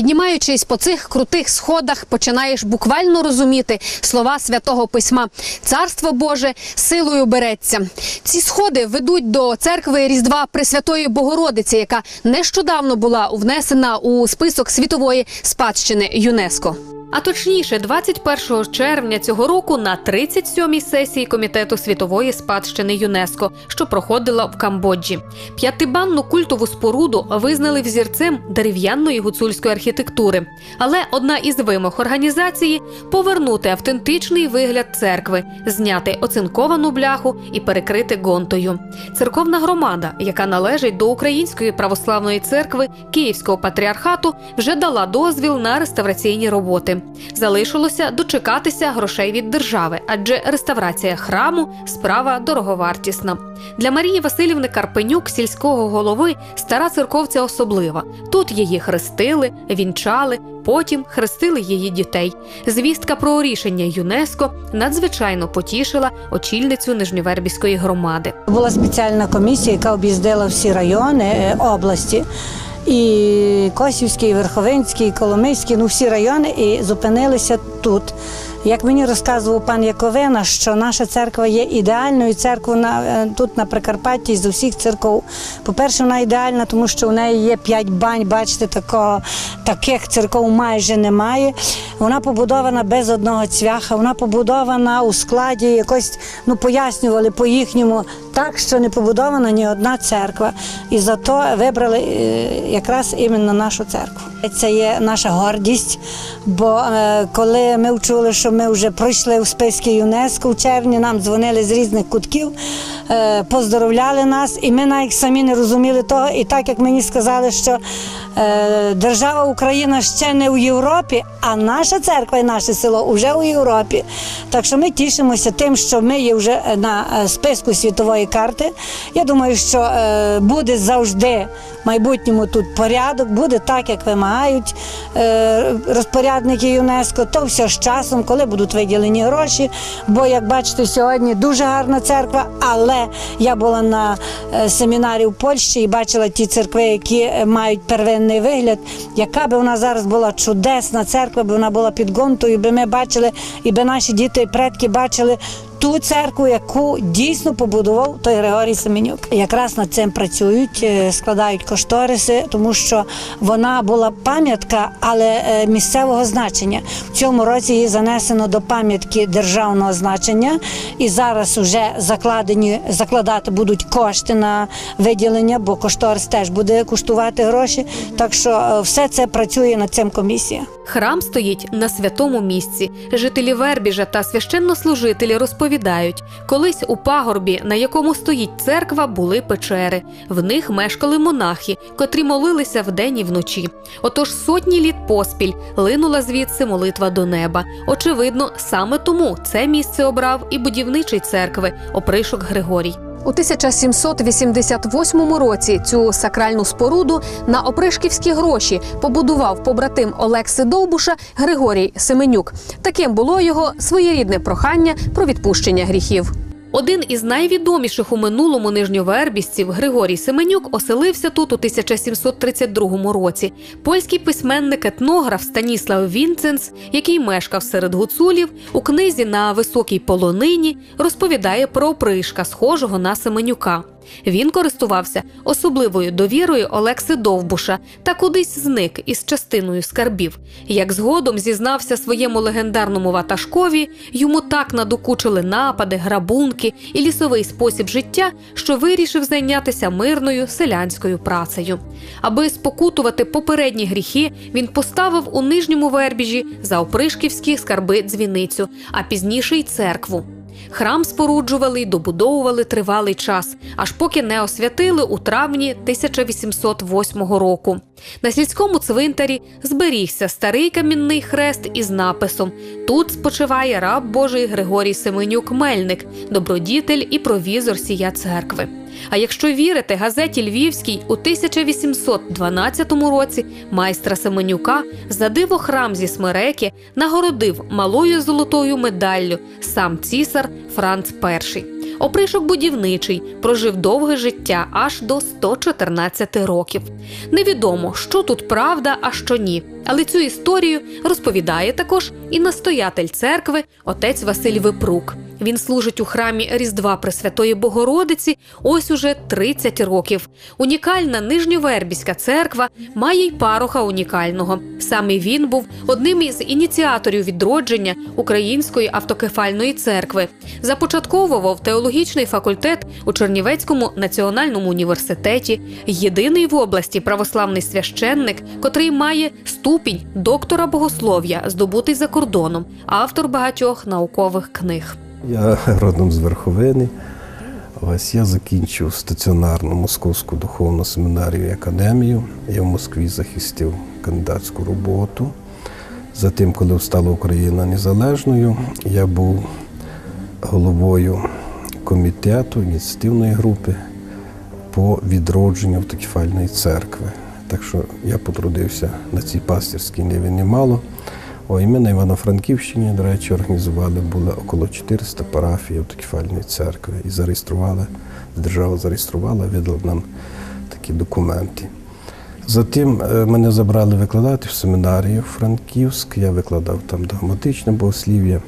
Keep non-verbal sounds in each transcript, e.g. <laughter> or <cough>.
Піднімаючись по цих крутих сходах, починаєш буквально розуміти слова святого письма. Царство Боже силою береться. Ці сходи ведуть до церкви Різдва Пресвятої Богородиці, яка нещодавно була внесена у список світової спадщини ЮНЕСКО. А точніше, 21 червня цього року на 37-й сесії комітету світової спадщини ЮНЕСКО, що проходила в Камбоджі. П'ятибанну культову споруду визнали взірцем дерев'яної гуцульської архітектури. Але одна із вимог організації повернути автентичний вигляд церкви, зняти оцинковану бляху і перекрити гонтою. Церковна громада, яка належить до Української православної церкви Київського патріархату, вже дала дозвіл на реставраційні роботи. Залишилося дочекатися грошей від держави, адже реставрація храму справа дороговартісна. Для Марії Васильівни Карпенюк, сільського голови, стара церковця особлива. Тут її хрестили, вінчали, потім хрестили її дітей. Звістка про рішення ЮНЕСКО надзвичайно потішила очільницю Нижньовербівської громади. Була спеціальна комісія, яка об'їздила всі райони е, області. І Косівський, і Верховинський, і Коломийський, ну всі райони, і зупинилися тут. Як мені розказував пан Яковина, що наша церква є ідеальною церквою на, е, тут на Прикарпатті з усіх церков. По-перше, вона ідеальна, тому що в неї є п'ять бань, бачите, такого, таких церков майже немає. Вона побудована без одного цвяха, вона побудована у складі якось, ну пояснювали по їхньому, так що не побудована ні одна церква. І зато вибрали е, якраз іменно нашу церкву. Це є наша гордість, бо е, ми вчули, що ми вже пройшли у списки ЮНЕСКО в червні, нам дзвонили з різних кутків, е, поздоровляли нас, і ми навіть самі не розуміли того. І так як мені сказали, що е, держава Україна ще не у Європі, а наша церква і наше село вже у Європі. Так що ми тішимося тим, що ми є вже на е, списку світової карти. Я думаю, що буде завжди в майбутньому тут порядок, буде так, як вимагають розпорядники ЮНЕСКО. То все з часом, коли будуть виділені гроші. Бо, як бачите, сьогодні дуже гарна церква, але я була на е, семінарі в Польщі і бачила ті церкви, які е, мають первинний вигляд. Яка би вона зараз була чудесна церква, би вона була під гонтою, би ми бачили, і би наші діти і предки бачили. Ту церкву, яку дійсно побудував той Григорій Семенюк, якраз над цим працюють, е, складають кошториси, тому що вона була пам'ятка, але е, місцевого значення. В цьому році її занесено до пам'ятки державного значення, і зараз вже закладені закладати будуть кошти на виділення, бо кошторис теж буде коштувати гроші. Так що е, все це працює над цим комісія. Храм стоїть на святому місці. Жителі Вербіжа та священнослужителі розповідають, колись у пагорбі, на якому стоїть церква, були печери. В них мешкали монахи, котрі молилися вдень і вночі. Отож сотні літ поспіль линула звідси молитва до неба. Очевидно, саме тому це місце обрав і будівничий церкви опришок Григорій. У 1788 році цю сакральну споруду на опришківські гроші побудував побратим Олекси Довбуша Григорій Семенюк. Таким було його своєрідне прохання про відпущення гріхів. Один із найвідоміших у минулому нижньовербістів Григорій Семенюк оселився тут у 1732 році. Польський письменник етнограф Станіслав Вінценс, який мешкав серед гуцулів, у книзі на високій полонині розповідає про опришка, схожого на Семенюка. Він користувався особливою довірою Олекси Довбуша та кудись зник із частиною скарбів. Як згодом зізнався своєму легендарному ватажкові, йому так надокучили напади, грабунки і лісовий спосіб життя, що вирішив зайнятися мирною селянською працею. Аби спокутувати попередні гріхи, він поставив у нижньому вербіжі за опришківські скарби дзвіницю, а пізніше й церкву. Храм споруджували й добудовували тривалий час, аж поки не освятили у травні 1808 року. На сільському цвинтарі зберігся старий камінний хрест із написом: Тут спочиває раб Божий Григорій Семенюк Мельник, добродітель і провізор сія церкви. А якщо вірити газеті Львівській, у 1812 році майстра Семенюка за диво храм зі Смереки нагородив малою золотою медаллю сам цісар Франц І. Опришок будівничий прожив довге життя аж до 114 років. Невідомо, що тут правда, а що ні. Але цю історію розповідає також і настоятель церкви, отець Василь Випрук. Він служить у храмі Різдва Пресвятої Богородиці ось уже 30 років. Унікальна Нижньовербіська церква має й пароха унікального. Саме він був одним із ініціаторів відродження Української автокефальної церкви. Започатковував теологічний факультет у Чернівецькому національному університеті. Єдиний в області православний священник, котрий має ступінь доктора богослов'я, здобутий за кордоном, автор багатьох наукових книг. Я <laughs> родом з Верховини. Ось я закінчив стаціонарну Московську духовну семінарію і академію. Я в Москві захистив кандидатську роботу. Затим, коли стала Україна незалежною, я був головою комітету ініціативної групи по відродженню автокефальної церкви. Так що я потрудився на цій пастирській ниві немало. О, і ми на Івано-Франківщині, до речі, організували було около 400 парафій автокефальної церкви і зареєстрували, держава зареєструвала, видала нам такі документи. Затим е, мене забрали викладати в семінарію Франківськ. Я викладав там догматичне богослів'я.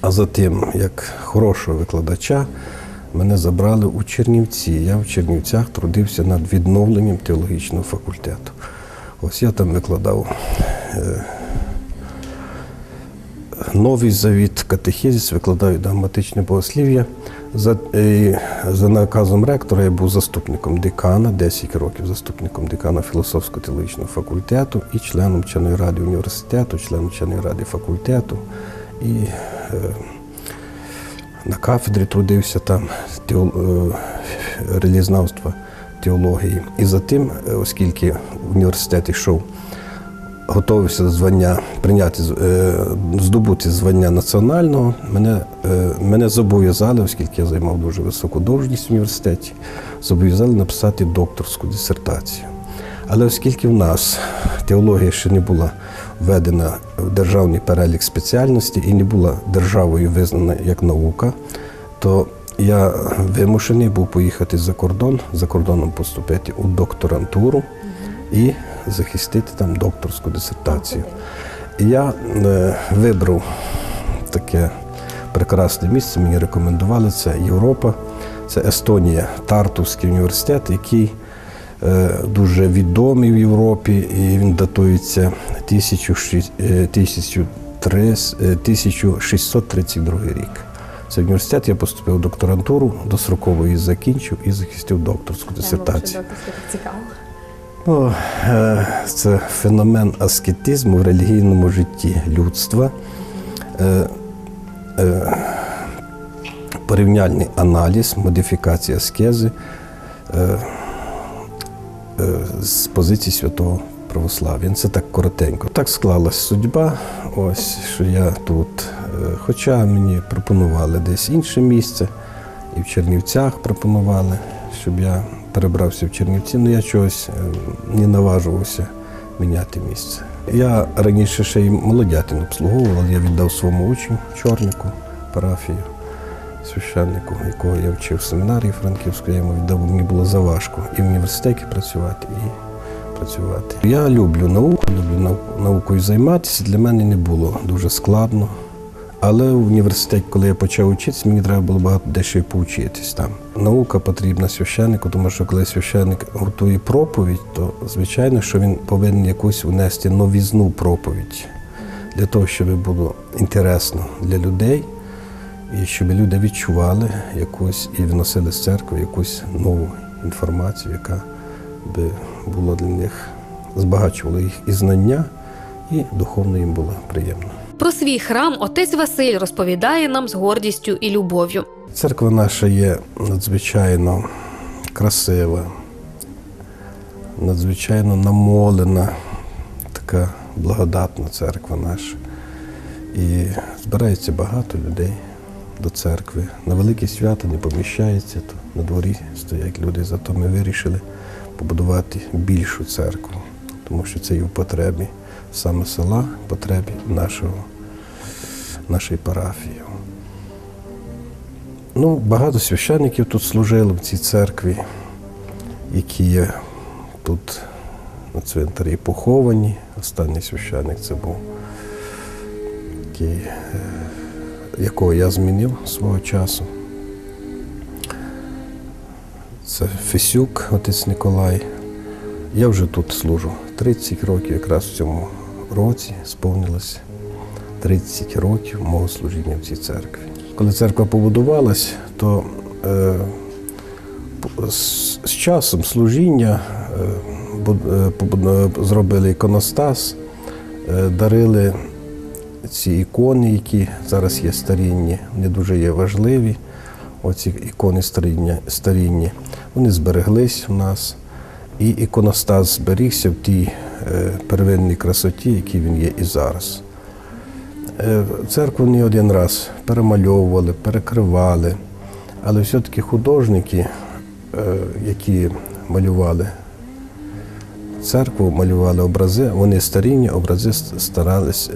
А затим, як хорошого викладача, мене забрали у Чернівці. Я в Чернівцях трудився над відновленням теологічного факультету. Ось я там викладав е, новий завіт, катехізис, викладаю догматичне богослів'я. За, е, за наказом ректора я був заступником декана, 10 років заступником декана філософсько-теологічного факультету і членом вченої ради університету, членом вченої ради факультету. І е, на кафедрі трудився там теол, е, релізнавства теології. І затим, е, оскільки університет йшов, готувався звання прийняти е, здобути звання національного, мене, е, мене зобов'язали, оскільки я займав дуже високу довжність в університеті, зобов'язали написати докторську дисертацію. Але оскільки в нас теологія ще не була введена в державний перелік спеціальності і не була державою визнана як наука, то я вимушений був поїхати за кордон, за кордоном поступити у докторантуру і захистити там докторську дисертацію. І я е, вибрав таке прекрасне місце, мені рекомендували це Європа, це Естонія, Тартовський університет, який е, дуже відомий в Європі, і він датується 1600, е, 1300, е, 1632 рік. Це університет, я поступив в докторантуру, достроково її закінчив і захистив докторську дисертацію. Це Цікаво. Ну, це феномен аскетизму в релігійному житті людства, Е, е, порівняльний аналіз, модифікація аскези з позиції святого православ'я. Це так коротенько. Так склалась судьба, ось що я тут. Хоча мені пропонували десь інше місце, і в Чернівцях пропонували, щоб я перебрався в Чернівці, але я чогось е, не наважувався міняти місце. Я раніше ще й молодятин обслуговував, але я віддав своєму учню, чорнику, парафію, священнику, якого я вчив в семінарії Франківської, я йому віддав, мені було заважко і в університеті працювати, і працювати. Я люблю науку, люблю наукою займатися. Для мене не було дуже складно. Але в університеті, коли я почав вчитися, мені треба було багато дещо поучитись там. Наука потрібна священнику, тому що коли священник готує проповідь, то звичайно, що він повинен якусь внести новізну проповідь для того, щоб було інтересно для людей, і щоб люди відчували якусь і вносили з церкви якусь нову інформацію, яка би була для них, збагачувала їх і знання, і духовно їм було приємно. Про свій храм отець Василь розповідає нам з гордістю і любов'ю. Церква наша є надзвичайно красива, надзвичайно намолена, така благодатна церква наша. І збирається багато людей до церкви. На великі свята не поміщається, то на дворі стоять люди. Зато ми вирішили побудувати більшу церкву, тому що це і в потребі саме села, потребі нашого, нашої парафії. Ну, багато священників тут служили в цій церкві, які є тут на цвинтарі поховані. Останній священник це був який, е, якого я змінив свого часу. Це Фесюк, отець Николай. Я вже тут служу 30 років, якраз в цьому році сповнилося 30 років мого служіння в цій церкві. Коли церква побудувалась, то е, з, часом служіння е, е, е, зробили іконостас, е, дарили ці ікони, які зараз є старінні, вони дуже є важливі. Оці ікони старіння, старінні, вони збереглись у нас. І іконостас зберігся в тій е, первинній красоті, якій він є і зараз. Е, Церкву не один раз перемальовували, перекривали, але все-таки художники, е, які малювали церкву, малювали образи, вони старінні образи старались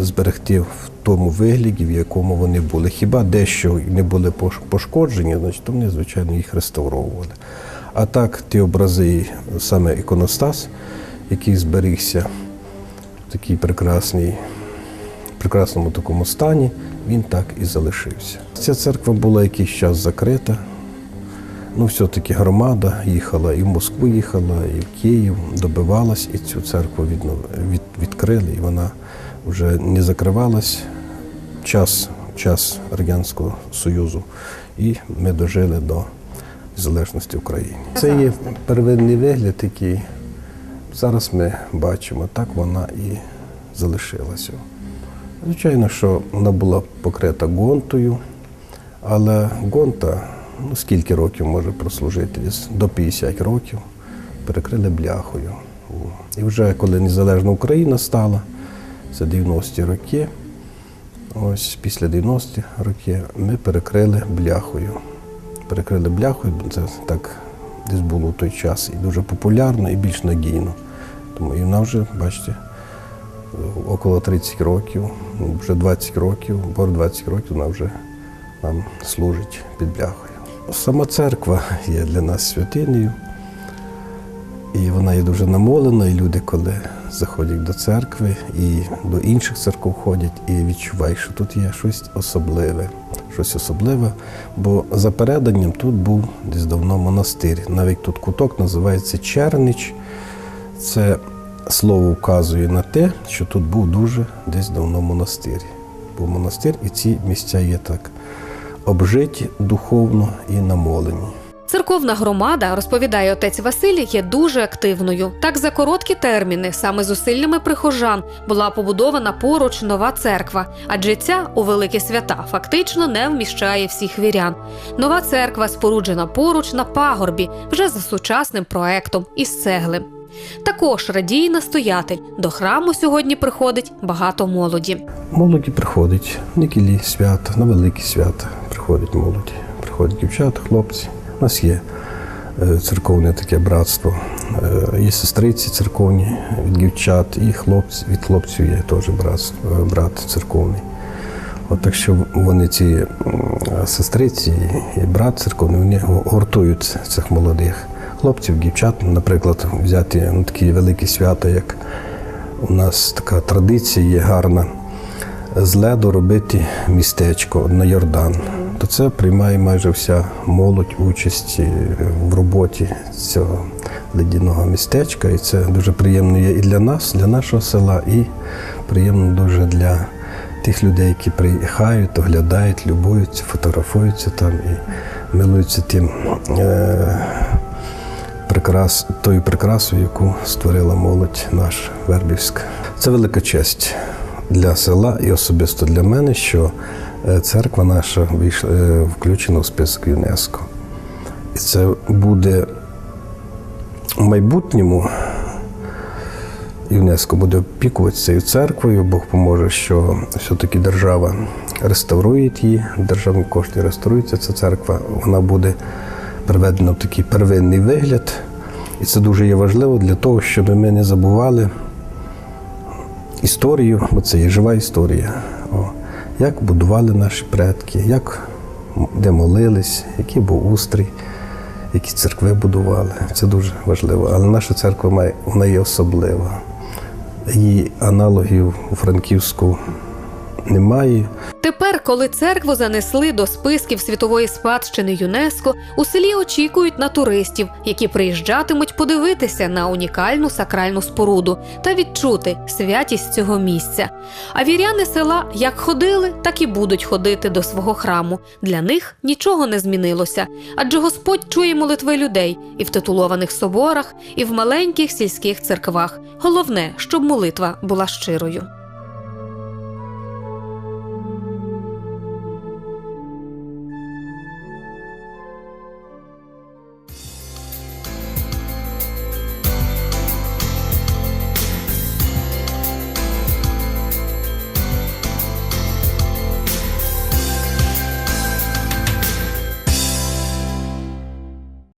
зберегти в тому вигляді, в якому вони були. Хіба дещо не були пошкоджені, значить, то вони, звичайно, їх реставровували. А так, ті образи, саме іконостас, який зберігся в такій прекрасній прекрасному такому стані, він так і залишився. Ця церква була якийсь час закрита. Ну, все-таки громада їхала, і в Москву їхала, і в Київ, добивалась, і цю церкву віднов- від, відкрили, і вона вже не закривалась час, час Радянського Союзу. І ми дожили до залежності України. Це є первинний вигляд, який зараз ми бачимо, так вона і залишилася. Звичайно, що вона була покрита гонтою, але гонта, ну скільки років може прослужити? До 50 років перекрили бляхою. І вже коли незалежна Україна стала, це 90-ті роки, ось після 90-ті роки ми перекрили бляхою. Перекрили бляхою, це так десь було в той час і дуже популярно, і більш надійно. Тому і вона вже, бачите, около 30 років, вже 20 років, бо 20 років вона вже нам служить під бляхою. Сама церква є для нас святинею, і вона є дуже намолена, і люди, коли заходять до церкви і до інших церков ходять, і відчувають, що тут є щось особливе. Щось особливе, бо за переданням тут був десь давно монастир. Навіть тут куток називається Чернич. Це слово вказує на те, що тут був дуже десь давно монастир. Був монастир, і ці місця є так обжиті духовно і намолені. Церковна громада, розповідає отець Василій, є дуже активною. Так за короткі терміни, саме зусиллями прихожан, була побудована поруч нова церква, адже ця у великі свята фактично не вміщає всіх вірян. Нова церква споруджена поруч на пагорбі, вже за сучасним проектом із цегли. Також радіє настоятель. До храму сьогодні приходить багато молоді. Молоді приходить, неділі свята, на великі свята приходять молоді. Приходять дівчата, хлопці. У нас є е, церковне таке братство. Е, Є сестриці церковні від дівчат, і хлопці, від хлопців є теж братство, е, брат церковний. От так що вони ці сестриці і брат церковний, вони гуртують цих молодих хлопців, дівчат, наприклад, взяти ну, такі великі свята, як у нас така традиція є гарна з леду робити містечко на Йордан. То це приймає майже вся молодь участь в роботі цього ледяного містечка. І це дуже приємно є і для нас, для нашого села, і приємно дуже для тих людей, які приїхають, оглядають, любуються, фотографуються там і милуються тим. Е- прикрас, тою прикрасою, яку створила молодь наша Вербівська. Це велика честь для села і особисто для мене, що церква наша е, включена в список ЮНЕСКО. І це буде в майбутньому. ЮНЕСКО буде опікуватися цією церквою, Бог поможе, що все-таки держава реставрує її, державні кошти реставрується ця церква, вона буде приведена в такий первинний вигляд. І це дуже є важливо для того, щоб ми не забували історію, бо це є жива історія. О, як будували наші предки, як де молились, який був устрій, які церкви будували. Це дуже важливо. Але наша церква має, вона є особлива. Її аналогів у Франківську немає. Тепер, коли церкву занесли до списків світової спадщини ЮНЕСКО, у селі очікують на туристів, які приїжджатимуть подивитися на унікальну сакральну споруду та відчути святість цього місця. А віряни села як ходили, так і будуть ходити до свого храму. Для них нічого не змінилося, адже Господь чує молитви людей і в титулованих соборах, і в маленьких сільських церквах. Головне, щоб молитва була щирою.